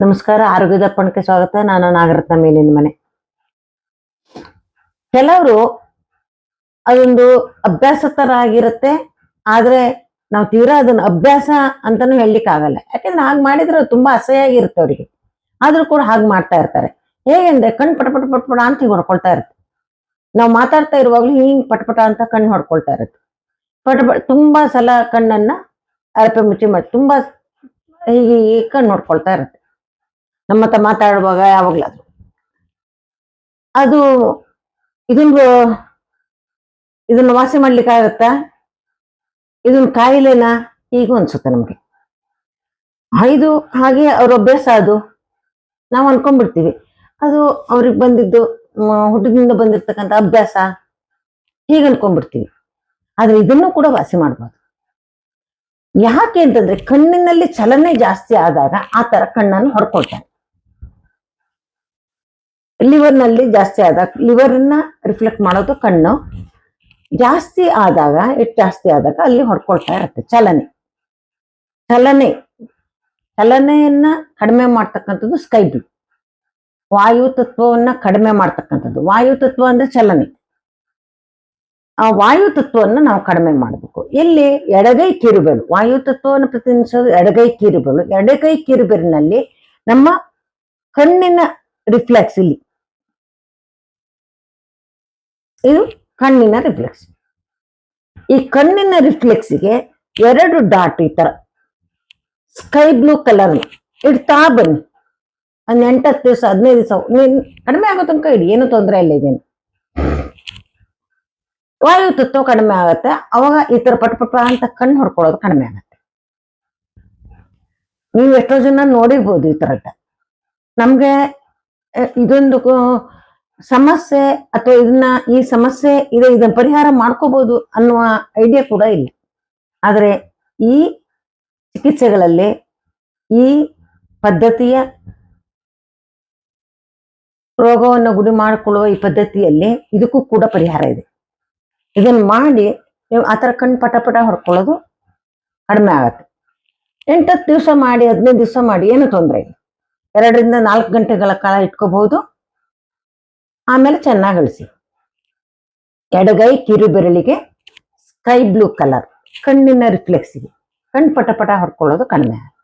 ನಮಸ್ಕಾರ, ಆರೋಗ್ಯದ ಪಣಕ್ಕೆ ಸ್ವಾಗತ. ನಾನು ನಾಗರತ್ನ ಮೇಲಿನ ಮನೆ. ಕೆಲವರು ಅದೊಂದು ಅಭ್ಯಾಸ ತರ ಆಗಿರುತ್ತೆ ಆದ್ರೆ ನಾವು ತೀರಾ ಅದನ್ನ ಅಭ್ಯಾಸ ಅಂತಾನು ಹೇಳಲಿಕ್ಕೆ ಆಗಲ್ಲ ಯಾಕಂದ್ರೆ ಹಾಗೆ ಮಾಡಿದ್ರೆ ತುಂಬಾ ಅಸಹ್ಯ ಆಗಿರುತ್ತೆ ಅವರಿಗೆ. ಆದ್ರೂ ಕೂಡ ಹಾಗೆ ಮಾಡ್ತಾ ಇರ್ತಾರೆ. ಹೇಗೆಂದ್ರೆ ಕಣ್ ಪಟ ಪಟ ಪಟ ಪಟ ಅಂತ ಹೊಡ್ಕೊಳ್ತಾ ಇರುತ್ತೆ. ನಾವು ಮಾತಾಡ್ತಾ ಇರುವಾಗ್ಲೂ ಹಿಂಗ್ ಪಟಪಟ ಅಂತ ಕಣ್ಣು ಹೊಡ್ಕೊಳ್ತಾ ಇರುತ್ತೆ. ಪಟ ಪಟ ತುಂಬಾ ಸಲ ಕಣ್ಣನ್ನ ಅರಪೆ ಮುಚ್ಚಿ ಮಾಡಿ ತುಂಬಾ ಹೀಗೆ ಕಣ್ಣು ನೋಡ್ಕೊಳ್ತಾ ಇರುತ್ತೆ. ನಮ್ಮ ಹತ್ರ ಮಾತಾಡುವಾಗ ಯಾವಾಗ್ಲೂ ಅದು ಇದೊಂದು ಇದನ್ನ ವಾಸಿ ಮಾಡ್ಲಿಕ್ಕೆ ಆಗತ್ತಾ? ಇದೊಂದು ಕಾಯಿಲೆನಾ ಈಗ ಅನ್ಸುತ್ತೆ ನಮಗೆ. ಇದು ಹಾಗೆ ಅವ್ರ ಅಭ್ಯಾಸ ಅದು. ನಾವು ಅನ್ಕೊಂಡ್ಬಿಡ್ತೀವಿ. ಅದು ಅವ್ರಿಗೆ ಬಂದಿದ್ದು ಮ, ಹುಟ್ಟಿದಿಂದ ಬಂದಿರ್ತಕ್ಕಂಥ ಅಭ್ಯಾಸ. ಹೀಗೆ ಅನ್ಕೊಂಡ್ಬಿಡ್ತೀವಿ. ಆದ್ರೆ ಇದನ್ನು ಕೂಡ ವಾಸಿ ಮಾಡ್ಬೋದು ಯಾಕೆ ಅಂತಂದ್ರೆ ಕಣ್ಣಿನಲ್ಲಿ ಚಲನೆ ಜಾಸ್ತಿ ಆದಾಗ ಆ ತರ ಕಣ್ಣನ್ನು ಹೊಡ್ಕೊಳ್ತಾನೆ ಲಿವರ್ನಲ್ಲಿ ಜಾಸ್ತಿ ಆದಾಗ ಲಿವರ್ ಅನ್ನ ರಿಫ್ಲೆಕ್ಟ್ ಮಾಡೋದು ಕಣ್ಣು. ಜಾಸ್ತಿ ಆದಾಗ ಇಟ್ ಜಾಸ್ತಿ ಆದಾಗ ಅಲ್ಲಿ ಹೊಡ್ಕೊಳ್ತಾ ಇರುತ್ತೆ ಚಲನೆ. ಚಲನೆ. ಚಲನೆಯನ್ನ ಕಡಿಮೆ ಮಾಡ್ತಕ್ಕಂಥದ್ದು ಸ್ಕೈ ಬ್ಲೂ ವಾಯು ತತ್ವವನ್ನ ಕಡಿಮೆ ಮಾಡ್ತಕ್ಕಂಥದ್ದು. ವಾಯು ತತ್ವ ಅಂದ್ರೆ ಚಲನೆ. ಆ ವಾಯು ತತ್ವವನ್ನು ನಾವು ಕಡಿಮೆ ಮಾಡಬೇಕು. ಇಲ್ಲಿ ಎಡಗೈ ಕಿರುಬೆರಳು ವಾಯು ತತ್ವವನ್ನು ಪ್ರತಿನಿಧಿಸೋದು ಎಡಗೈ ಕಿರುಬೆರಳು ಎಡಗೈ ಕಿರುಬೆರಳಿನಲ್ಲಿ ನಮ್ಮ ಕಣ್ಣಿನ ರಿಫ್ಲೆಕ್ಸ್ ಇಲ್ಲಿ. ಇದು ಕಣ್ಣಿನ ರಿಫ್ಲೆಕ್ಸ್ ಈ ಕಣ್ಣಿನ ರಿಫ್ಲೆಕ್ಸ್ಗೆ ಎರಡು ಡಾಟ್ ಈ ತರ. ಸ್ಕೈ ಬ್ಲೂ ಕಲರ್ ಇಡ್ತಾ ಬನ್ನಿ. ಒಂದ್ ಎಂಟತ್ತು ದಿವಸ, ಹದಿನೈದು ದಿವಸ ಕಡಿಮೆ ಆಗೋ ತನಕ ಇಡಿ. ಏನು ತೊಂದರೆ ಇಲ್ಲ ಇದೇನು. ವಾಯು ತತ್ವ ಕಡಿಮೆ ಆಗತ್ತೆ. ಅವಾಗ ಈ ತರ ಪಟ ಪಟ ಅಂತ ಕಣ್ಣು ಹೊಡ್ಕೊಳ್ಳೋದು ಕಡಿಮೆ ಆಗತ್ತೆ. ನೀವು ಎಷ್ಟೋ ಜನ ನೋಡಿರ್ಬೋದು ಈ ತರದ್ದ ನಮ್ಗೆ ಇದೊಂದು ಸಮಸ್ಯೆ ಅಥವಾ ಇದನ್ನ ಈ ಸಮಸ್ಯೆ ಇದೆ ಇದನ್ನ ಪರಿಹಾರ ಮಾಡ್ಕೋಬಹುದು ಅನ್ನುವ ಐಡಿಯಾ ಕೂಡ ಇಲ್ಲ. ಆದರೆ ಈ ಚಿಕಿತ್ಸೆಗಳಲ್ಲಿ ಈ ಪದ್ಧತಿಯ ರೋಗವನ್ನು ಗುಡಿ ಮಾಡಿಕೊಳ್ಳುವ ಈ ಪದ್ಧತಿಯಲ್ಲಿ ಇದಕ್ಕೂ ಕೂಡ ಪರಿಹಾರ ಇದೆ. ಇದನ್ನ ಮಾಡಿ ನೀವು ಆ ಥರ ಕಣ್ಣು ಪಟ ಪಟ ಹೊಡ್ಕೊಳ್ಳೋದು ಕಡಿಮೆ ಆಗತ್ತೆ. ಎಂಟತ್ತು ದಿವಸ ಮಾಡಿ, ಹದಿನೈದು ದಿವಸ ಮಾಡಿ ಏನು ತೊಂದರೆ ಇಲ್ಲ. ಎರಡರಿಂದ ನಾಲ್ಕು ಗಂಟೆಗಳ ಕಾಲ ಇಟ್ಕೋಬಹುದು ಆಮೇಲೆ ಚೆನ್ನಾಗಿ ಅಳಿಸಿ. ಎಡಗೈ ಕಿರುಬೆರಳಿಗೆ ಸ್ಕೈ ಬ್ಲೂ ಕಲರ್, ಕಣ್ಣಿನ ರಿಫ್ಲೆಕ್ಸಿಗೆ ಕಣ್ಣು ಪಟ ಪಟ ಹೊಡ್ಕೊಳ್ಳೋದು ಕಡಿಮೆ ಆಗುತ್ತೆ.